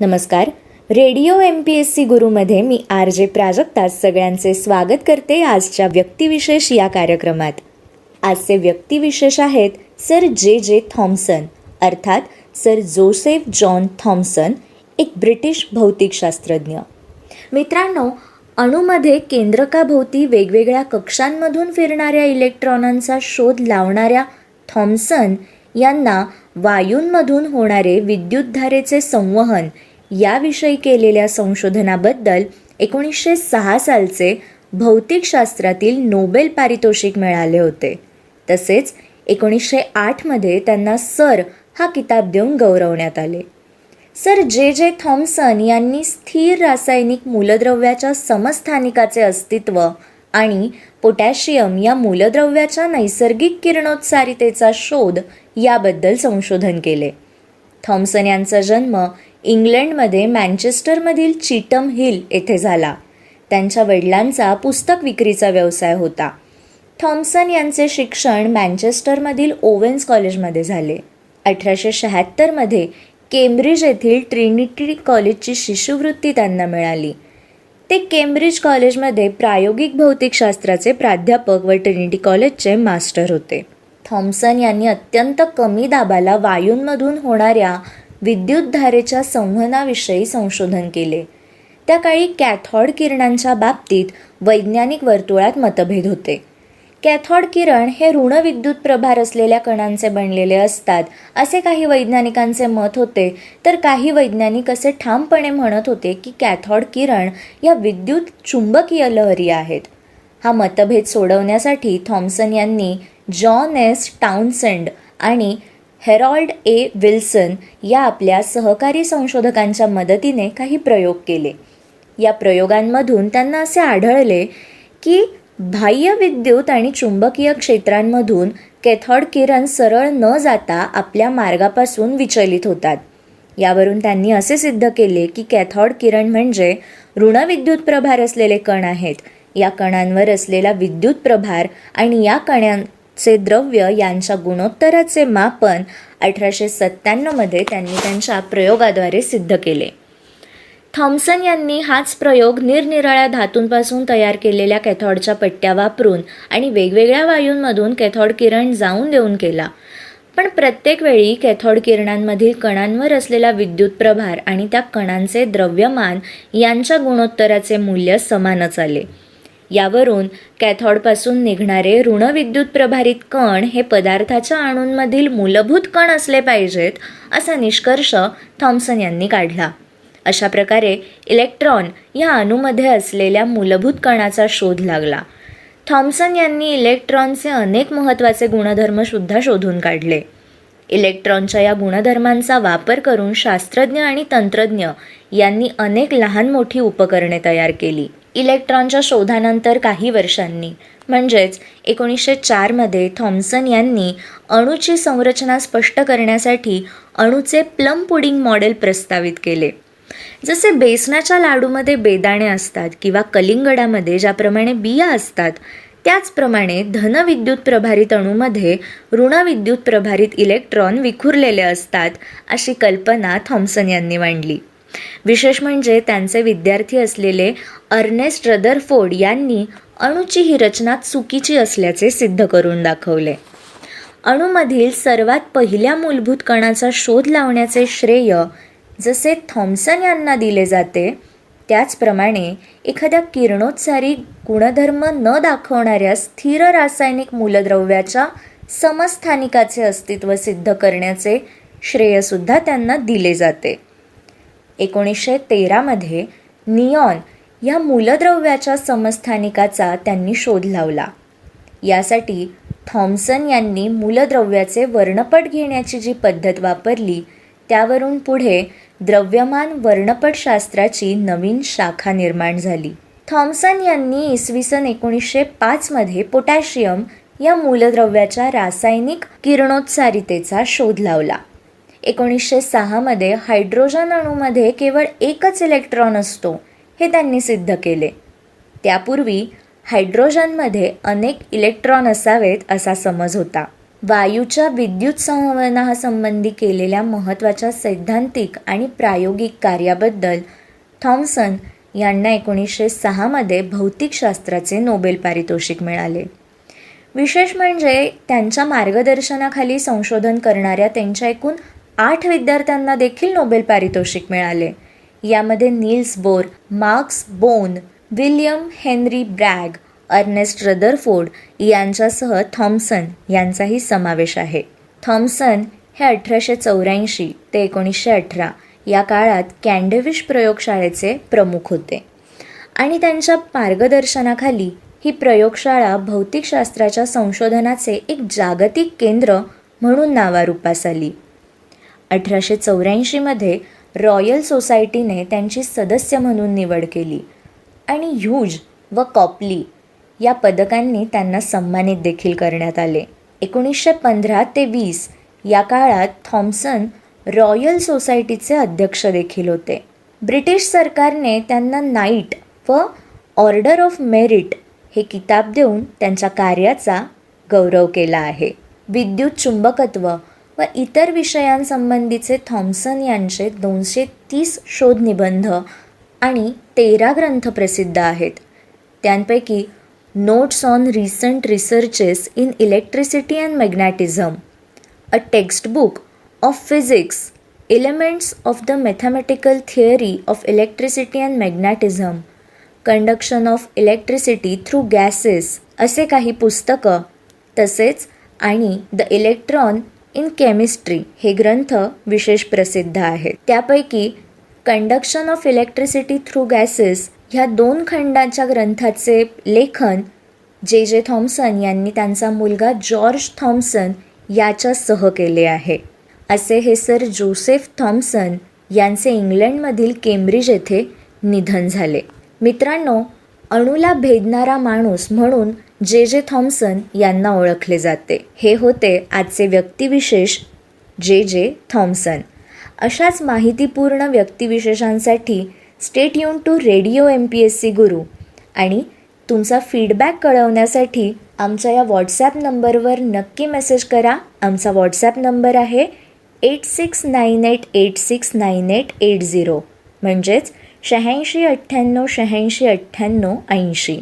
नमस्कार. Radio M P S C गुरुमध्ये मी R J Prajakta सगळ्यांचे स्वागत करते आजच्या व्यक्तिविशेष या कार्यक्रमात. आजचे व्यक्तिविशेष आहेत सर जे जे थॉम्सन अर्थात सर जोसेफ जॉन थॉम्सन एक ब्रिटिश भौतिकशास्त्रज्ञ. मित्रांनो अणूमध्ये केंद्रकाभोवती वेगवेगळ्या कक्षांमधून फिरणाऱ्या इलेक्ट्रॉनांचा शोध लावणाऱ्या थॉम्सन यांना वायूंमधून होणारे विद्युतधारेचे संवहन याविषयी केलेल्या संशोधनाबद्दल एकोणीसशे सहा सालचे भौतिकशास्त्रातील नोबेल पारितोषिक मिळाले होते. तसेच एकोणीसशे आठमध्ये त्यांना सर हा किताब देऊन गौरवण्यात आले. सर जे जे थॉम्सन यांनी स्थिर रासायनिक मूलद्रव्याच्या समस्थानिकाचे अस्तित्व आणि पोटॅशियम या मूलद्रव्याच्या नैसर्गिक किरणोत्सारितेचा शोध याबद्दल संशोधन केले. थॉम्सन यांचा जन्म इंग्लंडमध्ये मँचेस्टरमधील चिटम हिल येथे झाला. त्यांच्या वडिलांचा पुस्तक विक्रीचा व्यवसाय होता. थॉम्सन यांचे शिक्षण मँचेस्टरमधील ओवेन्स कॉलेजमध्ये झाले. अठराशे शहात्तरमध्ये केम्ब्रिज येथील ट्रिनिटी कॉलेजची शिष्यवृत्ती त्यांना मिळाली. ते केम्ब्रिज कॉलेजमध्ये प्रायोगिक भौतिकशास्त्राचे प्राध्यापक व ट्रिनिटी कॉलेजचे मास्टर होते. थॉम्सन यांनी अत्यंत कमी दाबाला वायूंमधून होणाऱ्या विद्युतधारेच्या संवहनाविषयी संशोधन केले. त्या काळी कॅथॉड किरणांच्या बाबतीत वैज्ञानिक वर्तुळात मतभेद होते. कॅथॉड किरण हे ऋण विद्युत प्रभार असलेल्या कणांचे बनलेले असतात असे काही वैज्ञानिकांचे मत होते. तर काही वैज्ञानिक असे ठामपणे म्हणत होते की कॅथॉड किरण या विद्युत चुंबकीय लहरी आहेत. हा मतभेद सोडवण्यासाठी थॉम्सन यांनी जॉन एस टाउनसंड आणि हेरॉल्ड ए. विल्सन या आपल्या सहकारी संशोधकांच्या मदतीने काही प्रयोग केले. या प्रयोगांमधून त्यांना असे आढळले की बाह्य विद्युत आणि चुंबकीय क्षेत्रांमधून कॅथॉड किरण सरळ न जाता आपल्या मार्गापासून विचलित होतात. यावरून त्यांनी असे सिद्ध केले की कॅथॉड किरण म्हणजे ऋणविद्युत प्रभार असलेले कण आहेत. या कणांवर असलेला विद्युत प्रभार आणि या कण्या चे द्रव्य यांच्या गुणोत्तराचे मापन अठराशे सत्त्याण्णवमध्ये त्यांनी त्यांच्या प्रयोगाद्वारे सिद्ध केले. थॉम्सन यांनी हाच प्रयोग निरनिराळ्या धातूंपासून तयार केलेल्या कॅथॉडच्या पट्ट्या वापरून आणि वेगवेगळ्या वायूंमधून कॅथॉड किरण जाऊन देऊन केला. पण प्रत्येक वेळी कॅथॉड किरणांमधील कणांवर असलेला विद्युत प्रभार आणि त्या कणांचे द्रव्यमान यांच्या गुणोत्तराचे मूल्य समानच आले. यावरून कॅथॉडपासून निघणारे ऋणविद्युत प्रभारित कण हे पदार्थाच्या अणूंमधील मूलभूत कण असले पाहिजेत असा निष्कर्ष थॉम्सन यांनी काढला. अशा प्रकारे इलेक्ट्रॉन या अणूमध्ये असलेल्या मूलभूत कणाचा शोध लागला. थॉम्सन यांनी इलेक्ट्रॉनचे अनेक महत्त्वाचे गुणधर्मसुद्धा शोधून काढले. इलेक्ट्रॉनच्या या गुणधर्मांचा वापर करून शास्त्रज्ञ आणि तंत्रज्ञ यांनी अनेक लहान मोठी उपकरणे तयार केली. इलेक्ट्रॉनच्या शोधानंतर काही वर्षांनी म्हणजेच एकोणीसशे चारमध्ये थॉम्सन यांनी अणूची संरचना स्पष्ट करण्यासाठी अणूचे प्लम पुडिंग मॉडेल प्रस्तावित केले. जसे बेसनाच्या लाडूमध्ये बेदाणे असतात किंवा कलिंगडामध्ये ज्याप्रमाणे बिया असतात त्याचप्रमाणे धनविद्युत प्रभारित अणूमध्ये ऋणविद्युत प्रभारित इलेक्ट्रॉन विखुरलेले असतात अशी कल्पना थॉम्सन यांनी मांडली. विशेष म्हणजे त्यांचे विद्यार्थी असलेले अर्नेस्ट रदरफोर्ड यांनी अणूची ही रचना चुकीची असल्याचे सिद्ध करून दाखवले. अणूमधील सर्वात पहिल्या मूलभूत कणाचा शोध लावण्याचे श्रेय जसे थॉम्सन यांना दिले जाते त्याचप्रमाणे एखाद्या किरणोत्सारी गुणधर्म न दाखवणाऱ्या स्थिर रासायनिक मूलद्रव्याच्या समस्थानिकाचे अस्तित्व सिद्ध करण्याचे श्रेयसुद्धा त्यांना दिले जाते. एकोणीसशे तेरामध्ये नियॉन या मूलद्रव्याच्या समस्थानिकाचा त्यांनी शोध लावला. यासाठी थॉम्सन यांनी मूलद्रव्याचे वर्णपट घेण्याची जी पद्धत वापरली त्यावरून पुढे द्रव्यमान वर्णपटशास्त्राची नवीन शाखा निर्माण झाली. थॉम्सन यांनी इसवी सन एकोणीसशे पाचमध्ये पोटॅशियम या मूलद्रव्याच्या रासायनिक किरणोत्सारितेचा शोध लावला. एकोणीसशे सहामध्ये हायड्रोजन अणूमध्ये केवळ एकच इलेक्ट्रॉन असतो हे त्यांनी सिद्ध केले. त्यापूर्वी हायड्रोजनमध्ये अनेक इलेक्ट्रॉन असावेत असा समज होता. वायूच्या विद्युत संवहनासंबंधी केलेल्या महत्त्वाच्या सैद्धांतिक आणि प्रायोगिक कार्याबद्दल थॉम्सन यांना एकोणीसशे सहामध्ये भौतिकशास्त्राचे नोबेल पारितोषिक मिळाले. विशेष म्हणजे त्यांच्या मार्गदर्शनाखाली संशोधन करणाऱ्या त्यांच्या एकूण आठ विद्यार्थ्यांना देखील नोबेल पारितोषिक मिळाले. यामध्ये Niels Bohr Max Born William Henry Bragg Ernest Rutherford यांच्यासह थॉम्सन यांचाही समावेश आहे. थॉम्सन हे अठराशे चौऱ्याऐंशी ते एकोणीसशे अठरा या काळात कॅन्डेविश प्रयोगशाळेचे प्रमुख होते. आणि त्यांच्या मार्गदर्शनाखाली ही प्रयोगशाळा भौतिकशास्त्राच्या संशोधनाचे एक जागतिक केंद्र म्हणून नावारूपास आली. अठराशे चौऱ्याऐंशीमध्ये रॉयल सोसायटीने त्यांची सदस्य म्हणून निवड केली. आणि ह्यूज व कॉपली या पदकांनी त्यांना सन्मानित देखील करण्यात आले. एकोणीसशे पंधरा ते वीस या काळात थॉम्सन रॉयल सोसायटीचे अध्यक्ष देखील होते. ब्रिटिश सरकारने त्यांना नाईट व ऑर्डर ऑफ मेरिट हे किताब देऊन त्यांच्या कार्याचा गौरव केला आहे. विद्युत चुंबकत्व व इतर विषयांसंबंधीचे थॉम्सन यांचे दोनशे तीस शोधनिबंध आणि तेरा ग्रंथ प्रसिद्ध आहेत. त्यांपैकी notes on recent researches in electricity and magnetism a textbook of physics elements of the mathematical theory of electricity and magnetism conduction of electricity through gases असे काही पुस्तकं तसेच आणि द इलेक्ट्रॉन इन केमिस्ट्री हे ग्रंथ विशेष प्रसिद्ध आहेत. त्यापैकी conduction of electricity through gases ह्या दोन खंडांच्या ग्रंथाचे लेखन जे जे थॉम्सन यांनी त्यांचा मुलगा जॉर्ज थॉम्सन याच्यासह केले आहे. असे हे सर जोसेफ थॉम्सन यांचे इंग्लंडमधील केम्ब्रिज येथे निधन झाले. मित्रांनो अणूला भेदणारा माणूस म्हणून जे जे थॉम्सन यांना ओळखले जाते. हे होते आजचे व्यक्तिविशेष जे जे थॉम्सन अशाच माहितीपूर्ण व्यक्तिविशेषांसाठी stay युन to radio M P S C Guru आणि तुमचा फीडबॅक कळवण्यासाठी आमच्या या व्हॉट्सॲप नंबरवर नक्की मेसेज करा. आमचा व्हॉट्सॲप नंबर आहे eight six nine eight eight six nine eight eight zero. म्हणजेच शहाऐंशी अठ्ठ्याण्णव शहाऐंशी अठ्ठ्याण्णव ऐंशी.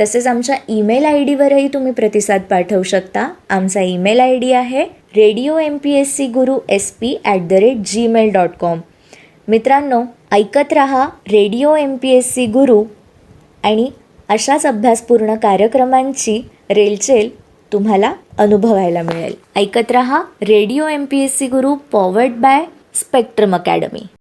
तसेच आमच्या ईमेल आय डीवरही तुम्ही प्रतिसाद पाठवू शकता. आमचा ईमेल आय डी आहे radio M P S C Guru S P at the rate Gmail dot com मित्रांनो ऐकत रहा radio M P S C Guru आणि अशाच अभ्यासपूर्ण कार्यक्रमांची रेलचेल तुम्हाला अनुभवायला मिळेल. ऐकत रहा radio M P S C Guru powered by Spectrum Academy